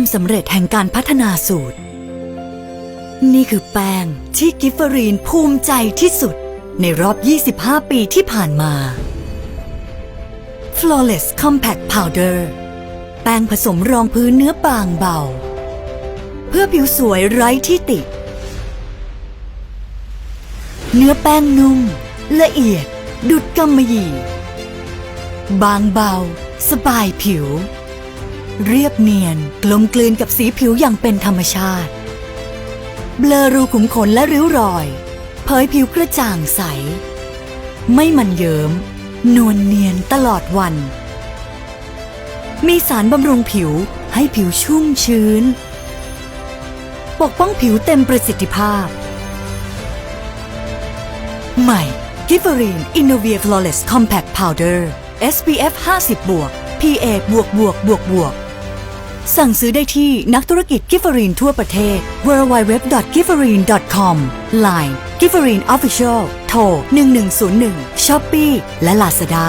ความสำเร็จแห่งการพัฒนาสูตร นี่คือแป้งที่กิฟเฟอรีนภูมิใจที่สุดในรอบ 25 ปีที่ผ่านมา Flawless Compact Powder แป้งผสมรองพื้นเนื้อบางเบา เพื่อผิวสวยไร้ที่ติ เนื้อแป้งนุ่ม ละเอียด ดุดกำมะหยี่ บางเบา สบายผิว เรียบเนียน กลมกลืนกับสีผิวอย่างเป็นธรรมชาติ เบลอรูขุมขนและริ้วรอย เผยผิวกระจ่างใส ไม่มันเยิม้ม นวลเนียนตลอดวัน มีสารบำรุงผิวให้ผิวชุ่มชื้น ปกป้องผิวเต็มประสิทธิภาพ ใหม่กิฟเฟอรีนอินโนเวียฟลอเรสคอมแพคพาวเดอร์ SPF 50บวก PA บวกบวกบวกบวก สั่งซื้อได้ที่นักธุรกิจกิฟเฟอรีนทั่วประเทศ www.gifferine.com Line g i f f e r i n Official โทร 1101 Shopee และ Lazada